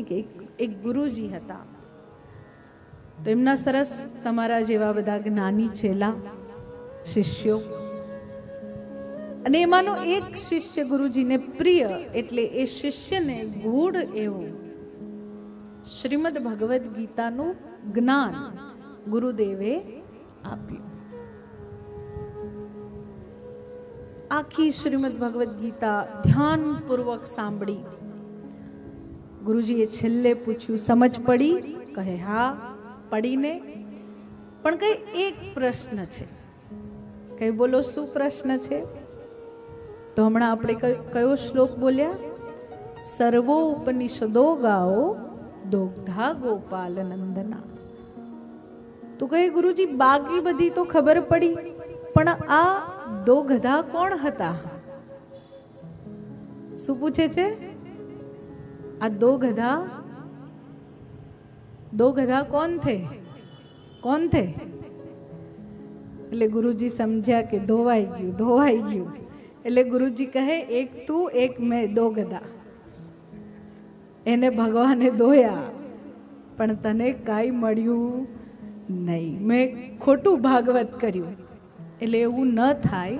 કે એક ગુરુજી હતા. તો એમના સરસ તમારા જેવા બધા જ્ઞાની છેલા શિષ્યો. અને એમાંનો એક શિષ્ય ગુરુજીને પ્રિય એટલે એ શિષ્યને ગૂઢ એવું શ્રીમદ ભગવદ્ ગીતાનું જ્ઞાન ગુરુદેવે આપ્યું. આખી શ્રીમદ ભગવદ્ ગીતા ધ્યાનપૂર્વક સાંભળી. ગુરુજીએ છેલ્લે પૂછ્યું, સમજ પડી? કહે, હા, પડીને. પણ કઈ એક પ્રશ્ન છે. કઈ બોલો, શું પ્રશ્ન છે? તો હમણાં આપણે કયો- શ્લોક બોલ્યા? સર્વો ઉપનિષદો ગાઓ દોગ્ધા ગોપાલ નંદના. તો કહે, ગુરુજી, બાકી બધી તો ખબર પડી, પણ આ દોગધા કોણ હતા? શું પૂછે છે? આ દો ગધા દો ગધા કોણ થે? કોણ થે? એટલે ગુરુજી સમજ્યા કે ધોવાઈ ગયું ધોવાઈ ગયું. એટલે ગુરુજી કહે, એક તું, એક મેં, દો ગધા. એને ભગવાને ધોયા. પણ તને કાંઈ મળ્યું નહીં. મેં ખોટું ભાગવત કર્યું. એટલે એવું ન થાય.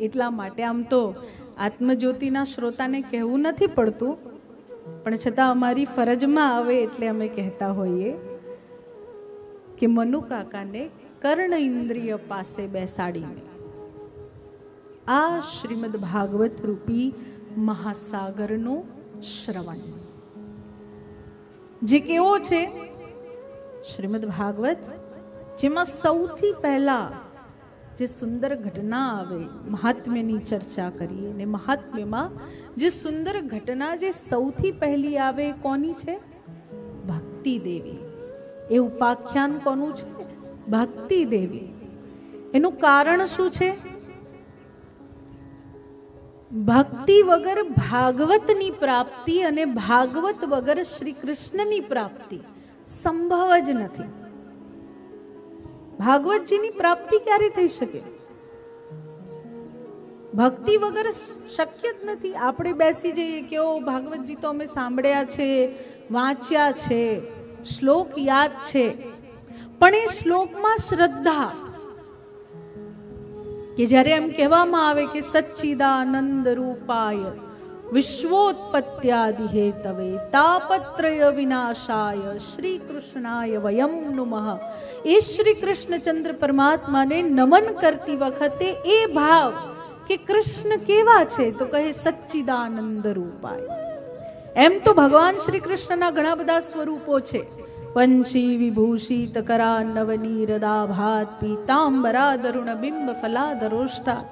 એટલા માટે આમ તો આત્મજ્યોતિના શ્રોતાને કહેવું નથી પડતું. પણ છતાં અમારી ફરજમાં આવે એટલે અમે કહેતા હોઈએ કે મનુ કાકાને કર્ણ ઇન્દ્રિય પાસે બેસાડીને આ શ્રીમદ ભાગવત રૂપી મહાસાગરનું શ્રવણ. જે કેવો છે શ્રીમદ ભાગવત, જેમાં સૌથી પહેલા જે સુંદર ઘટના આવે, મહાત્મ્યની ચર્ચા કરીએ અને મહાત્મ્યમાં જે સુંદર ઘટના જે સૌથી પહેલી આવે કોની છે? ભક્તિ દેવી. એ ઉપાખ્યાન કોનું છે? ભક્તિ દેવી. એનું કારણ શું છે? ભક્તિ વગર ભાગવતની પ્રાપ્તિ અને ભાગવત વગર શ્રી કૃષ્ણની પ્રાપ્તિ સંભવ જ નથી. ભાગવતજીની પ્રાપ્તિ ક્યારે થઈ શકે? ભક્તિ વગર શક્ય જ નથી. આપણે બેસી જઈએ કે, ઓ ભાગવતજી, તો અમે સાંભળ્યા છે, વાંચ્યા છે, શ્લોક યાદ છે. પણ એ શ્લોકમાં શ્રદ્ધા કે જ્યારે એમ કહેવામાં આવે કે, સચ્ચિદાનંદ રૂપાય વિશ્વોત્પત્યાદિ હેતવે, તાપત્રય વિનાશાય શ્રી કૃષ્ણાય વયમ નુમઃ. એ શ્રી કૃષ્ણચંદ્ર પરમાત્માને નમન કરતી વખતે એ ભાવ કે કૃષ્ણ કેવા છે? તો કહે સચ્ચિદાનંદ રૂપાય. એમ તો ભગવાન શ્રી કૃષ્ણના ઘણા બધા સ્વરૂપો છે. પંચી વિભૂષિત કરા નવનીરદા ભાત પીતાંબરા દરુણ બિંબ ફલાદરોષ્ટા.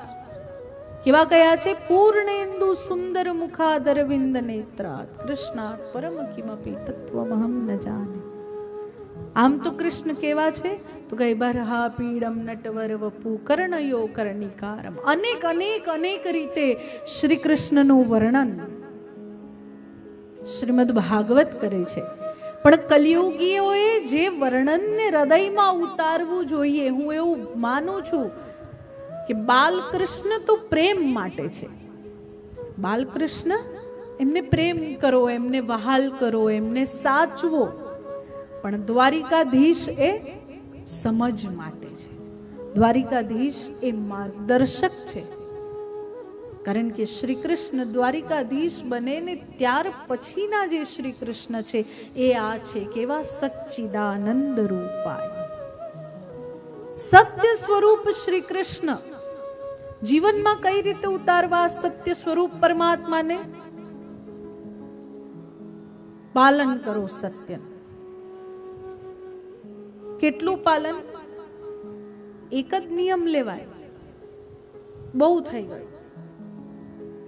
કેવા કયા છે? પૂર્ણેન્દુ સુંદર મુખાદરવિંદ નેત્રાત કૃષ્ણાત પરમ કિમપી તત્વમહમ ન જાને આમ તો કૃષ્ણ કેવા છે? તો પીડમ નટવર વપુ કર્ણયો કર્ણિકારમ અનેક અનેક અનેક રીતે શ્રી કૃષ્ણનું વર્ણન શ્રીમદ ભાગવત કરે છે પણ કલિયુગીઓએ જે વર્ણનને હૃદયમાં ઉતારવું જોઈએ હું એવું માનું છું કે બાલકૃષ્ણ તો પ્રેમ માટે છે. બાલકૃષ્ણ એમને પ્રેમ કરો, એમને વહાલ કરો, એમને સાચવો. પણ દ્વારિકાધીશ એ સમજ માટે છે. દ્વારિકાધીશ એ માર્ગદર્શક છે. કારણ કે શ્રી કૃષ્ણ દ્વારિકાધીશ બને ને ત્યાર પછીના જે શ્રી કૃષ્ણ છે, એ આ છે કેવા સચ્ચિદાનંદ રૂપાય. સત્ય સ્વરૂપ શ્રી કૃષ્ણ જીવનમાં કઈ રીતે ઉતારવા સત્ય સ્વરૂપ પરમાત્માને? પાલન કરો સત્ય કેટલું પાલન? એક જ નિયમ લેવાય. બહુ થઈ ગયું.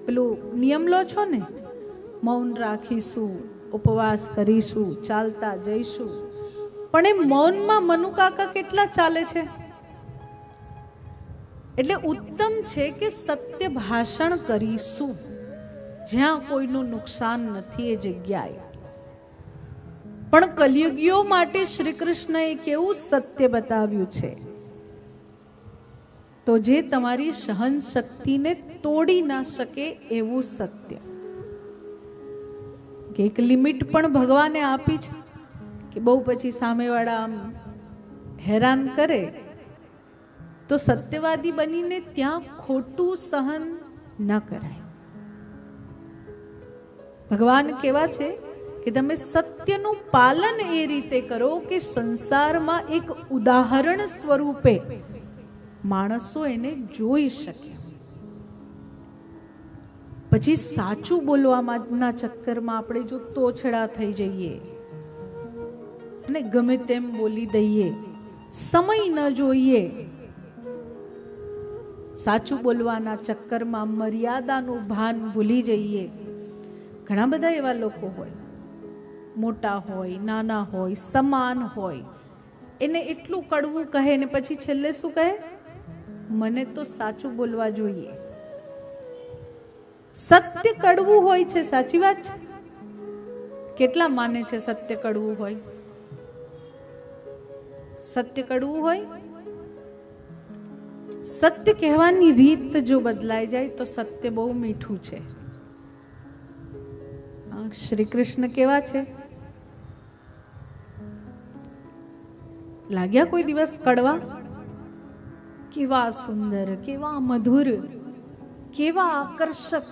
પેલું નિયમ લો છો ને? મૌન રાખીશું, ઉપવાસ કરીશું, ચાલતા જઈશું. પણ એ મૌનમાં મનુકાકા કેટલા ચાલે છે? એટલે ઉત્તમ છે કે સત્ય ભાષણ કરીશું. જ્યાં કોઈનું નુકસાન નથી એ જગ્યાએ. પણ કલયુગીઓ માટે શ્રી કૃષ્ણએ કેવું સત્ય બતાવ્યું છે? તો જે તમારી સહન શક્તિને તોડી ના શકે એવું સત્ય. કે એક લિમિટ પણ ભગવાને આપી છે કે બહુ પછી સામેવાળા આમ હેરાન કરે, તો સત્યવાદી બનીને ત્યાં ખોટું સહન ન કરાય. ભગવાન કેવા છે? કે તમે સત્યનું પાલન એ રીતે કરો કે સંસારમાં એક ઉદાહરણ સ્વરૂપે માણસો એને જોઈ શકે. પછી સાચું બોલવાના ચક્કરમાં આપણે જો તોછડા થઈ જઈએ અને ગમે તેમ બોલી દઈએ, સમય ન જોઈએ. સાચું બોલવાના ચક્કરમાં મર્યાદાનું ભાન ભૂલી જઈએ. ઘણા બધા એવા લોકો હોય. મોટા હોય, નાના હોય, સમાન હોય. એને એટલું કડવું કહે ને પછી છેલ્લે શું કહે? મને તો સાચું બોલવા જોઈએ. સત્ય કડવું હોય છે, સાચી વાત છે? કેટલા માને છે સત્ય કડવું હોય? સત્ય કડવું હોય? સત્ય કહેવાની રીત જો બદલાઈ જાય તો સત્ય બહુ મીઠું છે. શ્રી કૃષ્ણ કેવા છે? લાગ્યા કોઈ દિવસ કડવા? કેવા સુંદર, કેવા મધુર, કેવા આકર્ષક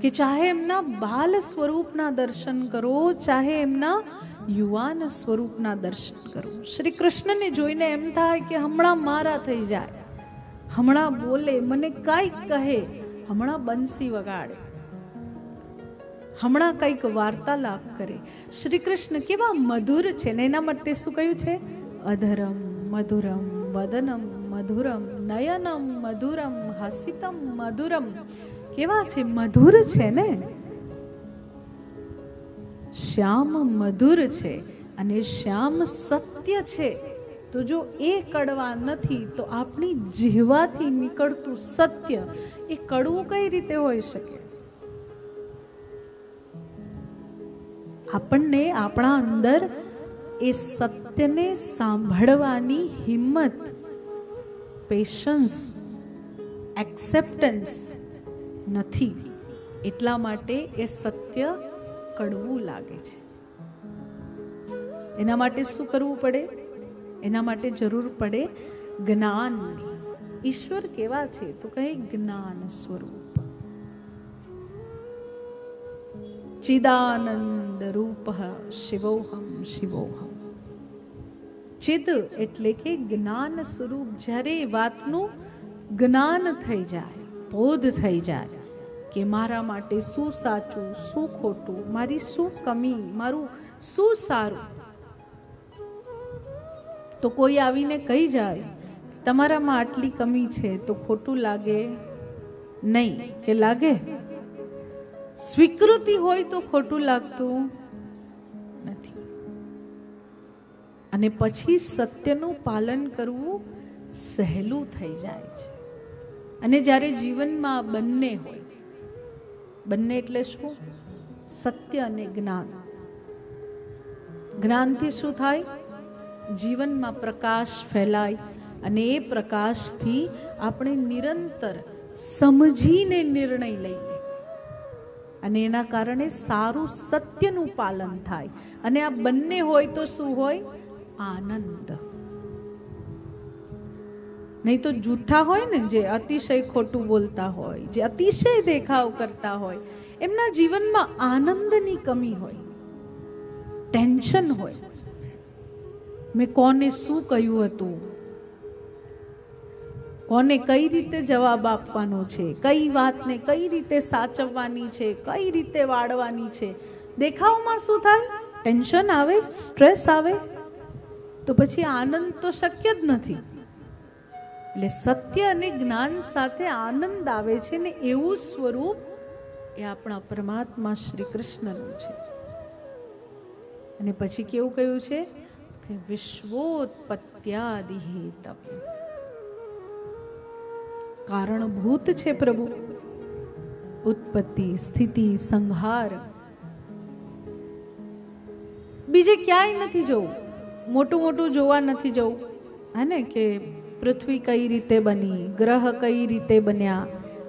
કે ચાહે એમના બાલ સ્વરૂપના દર્શન કરો, ચાહે એમના યુવાન સ્વરૂપના દર્શન કરો. શ્રી કૃષ્ણને જોઈને એમ થાય કે હમણાં મારા થઈ જાય. હમણાં બોલે, મને કાંઈક કહે, હમણાં બંસી વગાડે. હમણાં કંઈક વાર્તાલાપ કરે. શ્રી કૃષ્ણ કેવા મધુર છે ને એના માટે શું કહ્યું છે? અધરમ મધુરમ વદનમ મધુરમ નયનમ મધુરમ હસિતમ મધુરમ. કેવા છે? મધુર છે ને? શ્યામ મધુર છે અને શ્યામ સત્ય છે. તો જો એ કડવા નથી, તો આપણી જીહવાથી નીકળતું સત્ય એ કડવું કઈ રીતે હોઈ શકે? આપણને આપણા અંદર એ સત્યને સાંભળવાની હિંમત પેશન્સ એક્સેપ્ટન્સ નથી. એટલા માટે એ સત્ય કડવું લાગે છે. એના માટે શું કરવું પડે? એના માટે જરૂર પડે જ્ઞાનની. ઈશ્વર કેવા છે? તો કહે જ્ઞાન સ્વરૂપ. ચિદાનંદ રૂપ શિવોહમ શિવોહમ ચિદ એટલે કે જ્ઞાન સ્વરૂપ જ્યારે વાતનું જ્ઞાન થઈ જાય બોધ થઈ જાય કે મારા માટે શું સાચું શું ખોટું મારી શું કમી મારું શું સારું તો કોઈ આવીને કહી જાય તમારામાં આટલી કમી છે તો ખોટું લાગે નહીં કે લાગે સ્વીકૃતિ હોય તો ખોટું લાગતું નથી. અને પછી સત્યનું પાલન કરવું સહેલું થઈ જાય છે. અને જ્યારે જીવનમાં બંને હોય, બંને એટલે શું? સત્ય અને જ્ઞાન. જ્ઞાનથી શું થાય? જીવનમાં પ્રકાશ ફેલાય અને એ પ્રકાશથી આપણે નિરંતર સમજીને નિર્ણય લઈએ. અને એના કારણે સારું સત્યનું પાલન થાય. અને આ બંને હોય તો શું હોય? આનંદ. નહીં તો જૂઠા હોય ને, જે અતિશય ખોટું બોલતા હોય, જે અતિશય દેખાવ કરતા હોય, એમના જીવનમાં આનંદની કમી હોય, ટેન્શન હોય. મેં કોને શું કહ્યું હતું? કોને કઈ રીતે જવાબ આપવાનો છે? કઈ વાતને કઈ રીતે સાચવવાની છે? કઈ રીતે વાળવાની છે? દેખાવમાં શું થાય? ટેન્શન આવે સ્ટ્રેસ આવે, તો પછી આનંદ તો શક્ય જ નથી. એટલે સત્ય અને જ્ઞાન સાથે આનંદ આવે છે ને એવું સ્વરૂપ એ આપણા પરમાત્મા શ્રી કૃષ્ણનું છે. અને પછી કેવું કહ્યું છે? કે વિશ્વોત્પત્યાદિ હેતમ કારણભૂત છે પ્રભુ. ઉત્પત્તિ, સ્થિતિ, સંહાર. બીજે ક્યાંય નથી જવું. મોટું મોટું જોવા નથી જવું. હે ને કે પૃથ્વી કઈ રીતે બની, ગ્રહ કઈ રીતે બન્યા,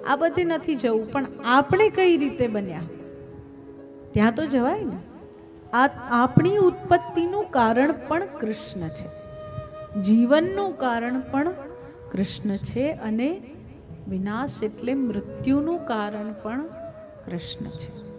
આ બધે નથી જવું. પણ આપણે કઈ રીતે બન્યા? ત્યાં તો જવાય ને. આ આપણી ઉત્પત્તિનું કારણ પણ કૃષ્ણ છે. જીવનનું કારણ પણ કૃષ્ણ છે અને વિનાશ એટલે મૃત્યુનું કારણ પણ કૃષ્ણ છે.